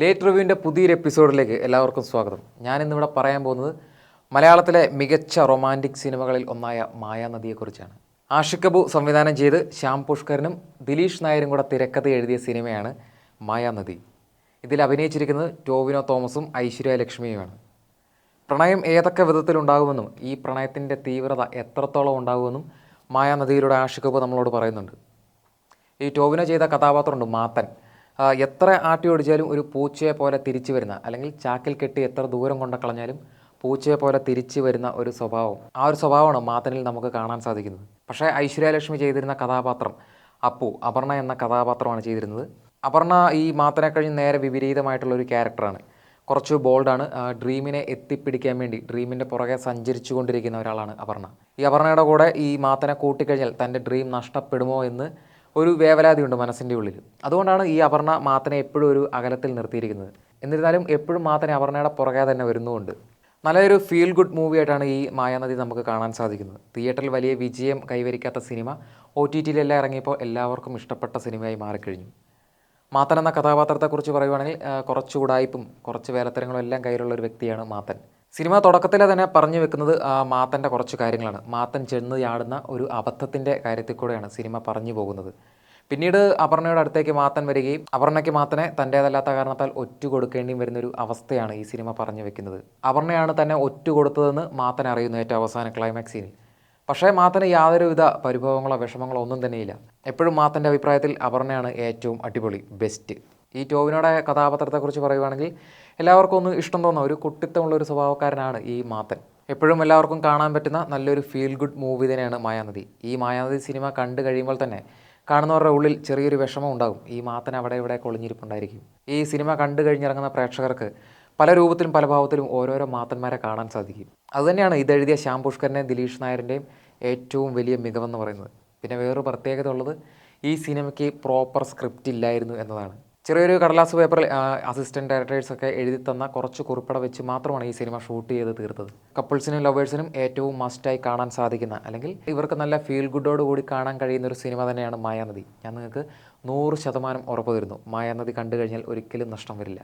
Late റിവ്യൂവിന്റെ പുതിയൊരു എപ്പിസോഡിലേക്ക് എല്ലാവർക്കും സ്വാഗതം. ഞാൻ ഇന്നിവിടെ പറയാൻ പോകുന്നത് മലയാളത്തിലെ മികച്ച റൊമാന്റിക് സിനിമകളിൽ ഒന്നായ മായാനദിയെക്കുറിച്ചാണ് ആഷിഖ് കബു സംവിധാനം ചെയ്ത് ശ്യാം പുഷ്കരനും ദിലീഷ് നായരും കൂടെ തിരക്കഥ എഴുതിയ സിനിമയാണ് മായാനദി ഇതിൽ അഭിനയിച്ചിരിക്കുന്നത് ടോവിനോ തോമസും ഐശ്വര്യ ലക്ഷ്മിയുമാണ്. പ്രണയം ഏതൊക്കെ വിധത്തിലുണ്ടാകുമെന്നും ഈ പ്രണയത്തിന്റെ തീവ്രത എത്രത്തോളം ഉണ്ടാകുമെന്നും മായാനദിയിലൂടെ ആഷിഖ് കബു നമ്മളോട് പറയുന്നുണ്ട്. ഈ ടോവിനോ ചെയ്ത കഥാപാത്രമുണ്ട് മാത്തൻ. എത്ര ആട്ടി ഓടിച്ചാലും ഒരു പൂച്ചയെ പോലെ തിരിച്ചു വരുന്ന അല്ലെങ്കിൽ ചാക്കിൽ കെട്ടി എത്ര ദൂരം കൊണ്ട് കളഞ്ഞാലും പൂച്ചയെ പോലെ തിരിച്ചു വരുന്ന ഒരു സ്വഭാവം. ആ ഒരു സ്വഭാവമാണ് മാത്തനിൽ നമുക്ക് കാണാൻ സാധിക്കുന്നത്. പക്ഷേ ഐശ്വര്യലക്ഷ്മി ചെയ്തിരുന്ന കഥാപാത്രം അപ്പു അപർണ എന്ന കഥാപാത്രമാണ് ചെയ്തിരുന്നത്. അപർണ ഈ മാത്തനെ കഴിഞ്ഞ് നേരെ വിപരീതമായിട്ടുള്ള ഒരു ക്യാരക്ടറാണ്. കുറച്ച് ബോൾഡാണ്. ഡ്രീമിനെ എത്തിപ്പിടിക്കാൻ വേണ്ടി ഡ്രീമിന്റെ പുറകെ സഞ്ചരിച്ചു കൊണ്ടിരിക്കുന്ന ഒരാളാണ് അപർണ. ഈ അപർണയുടെ കൂടെ ഈ മാത്തനെ കൂട്ടിക്കഴിഞ്ഞാൽ തന്റെ ഡ്രീം നഷ്ടപ്പെടുമോ എന്ന് ഒരു വേവലാതിയുണ്ട് മനസ്സിന്റെ ഉള്ളിൽ. അതുകൊണ്ടാണ് ഈ അപർണ മാത്തനെ എപ്പോഴും ഒരു അകലത്തിൽ നിർത്തിയിരിക്കുന്നത്. എന്നിരുന്നാലും എപ്പോഴും മാത്തനെ അപർണയുടെ പുറകെ തന്നെ വരുന്നുമുണ്ട്. നല്ലൊരു ഫീൽ ഗുഡ് മൂവി ആയിട്ടാണ് ഈ മായാനദി നമുക്ക് കാണാൻ സാധിക്കുന്നത്. തിയേറ്ററിൽ വലിയ വിജയം കൈവരിക്കാത്ത സിനിമ ഒ ടി ടിയിലെല്ലാം ഇറങ്ങിയപ്പോൾ എല്ലാവർക്കും ഇഷ്ടപ്പെട്ട സിനിമയായി മാറിക്കഴിഞ്ഞു. മാത്തൻ എന്ന കഥാപാത്രത്തെക്കുറിച്ച് പറയുവാണെങ്കിൽ കുറച്ച് ഉടായ്പും കുറച്ച് വേലത്തരങ്ങളും എല്ലാം കയ്യിലുള്ള ഒരു വ്യക്തിയാണ് മാത്തൻ. സിനിമ തുടക്കത്തിലെ തന്നെ പറഞ്ഞു വെക്കുന്നത് മാത്തന്റെ കുറച്ച് കാര്യങ്ങളാണ്. മാത്തൻ ചെന്ന് ചാടുന്ന ഒരു അബദ്ധത്തിന്റെ കാര്യത്തിൽ കൂടെയാണ് സിനിമ പറഞ്ഞു പോകുന്നത്. പിന്നീട് അപർണയുടെ അടുത്തേക്ക് മാത്തൻ വരികയും അപർണയ്ക്ക് മാത്തനെ തന്റേതല്ലാത്ത കാരണത്താൽ ഒറ്റ കൊടുക്കേണ്ടിയും വരുന്നൊരു അവസ്ഥയാണ് ഈ സിനിമ പറഞ്ഞു വെക്കുന്നത്. അപർണയാണ് തന്നെ ഒറ്റ കൊടുത്തതെന്ന് മാത്തൻ അറിയുന്നു ഏറ്റവും അവസാന ക്ലൈമാക്സ് സീനിൽ പക്ഷേ മാത്തന് യാതൊരുവിധ പരിഭവങ്ങളോ വിഷമങ്ങളോ ഒന്നും തന്നെയില്ല. എപ്പോഴും മാത്തന്റെ അഭിപ്രായത്തിൽ അപർണയാണ് ഏറ്റവും അടിപൊളി ബെസ്റ്റ് ഈ ടോവിനോടെ കഥാപാത്രത്തെക്കുറിച്ച് പറയുവാണെങ്കിൽ എല്ലാവർക്കും ഒന്ന് ഇഷ്ടം തോന്നുന്ന ഒരു കുട്ടിത്തമുള്ള ഒരു സ്വഭാവക്കാരനാണ് ഈ മാത്തൻ. എപ്പോഴും എല്ലാവർക്കും കാണാൻ പറ്റുന്ന നല്ലൊരു ഫീൽ ഗുഡ് മൂവി തന്നെയാണ് മായാനദി. ഈ മായാനദി സിനിമ കണ്ടു കഴിയുമ്പോൾ തന്നെ കാണുന്നവരുടെ ഉള്ളിൽ ചെറിയൊരു വിഷമം ഉണ്ടാകും. ഈ മാത്തൻ അവിടെ ഇവിടെ കൊളിഞ്ഞിരിപ്പുണ്ടായിരിക്കും. ഈ സിനിമ കണ്ടു കഴിഞ്ഞിറങ്ങുന്ന പ്രേക്ഷകർക്ക് പല രൂപത്തിലും പല ഭാവത്തിലും ഓരോരോ മാത്തന്മാരെ കാണാൻ സാധിക്കും. അതുതന്നെയാണ് ഇതെഴുതിയ ശ്യാം പുഷ്കറിന്റെയും ദിലീഷ് നായരിന്റെയും ഏറ്റവും വലിയ മികവെന്ന് പറയുന്നത്. പിന്നെ വേറൊരു പ്രത്യേകത ഉള്ളത് ഈ സിനിമയ്ക്ക് പ്രോപ്പർ സ്ക്രിപ്റ്റ് ഇല്ലായിരുന്നു എന്നതാണ്. ചെറിയൊരു കടലാസ് പേപ്പറിൽ അസിസ്റ്റന്റ് ഡയറക്ടേഴ്സ് ഒക്കെ എഴുതി തന്ന കുറച്ച് കുറിപ്പട വെച്ച് മാത്രമാണ് ഈ സിനിമ ഷൂട്ട് ചെയ്ത് തീർത്തത്. കപ്പിൾസിനും ലവേഴ്സിനും ഏറ്റവും മസ്റ്റായി കാണാൻ സാധിക്കുന്ന അല്ലെങ്കിൽ ഇവർക്ക് നല്ല ഫീൽ ഗുഡോട് കൂടി കാണാൻ കഴിയുന്ന ഒരു സിനിമ തന്നെയാണ് മായാനദി. ഞാൻ നിങ്ങൾക്ക് നൂറ് ശതമാനം ഉറപ്പ് തരുന്നു. മായാനദി കണ്ടു കഴിഞ്ഞാൽ ഒരിക്കലും നഷ്ടം വരില്ല.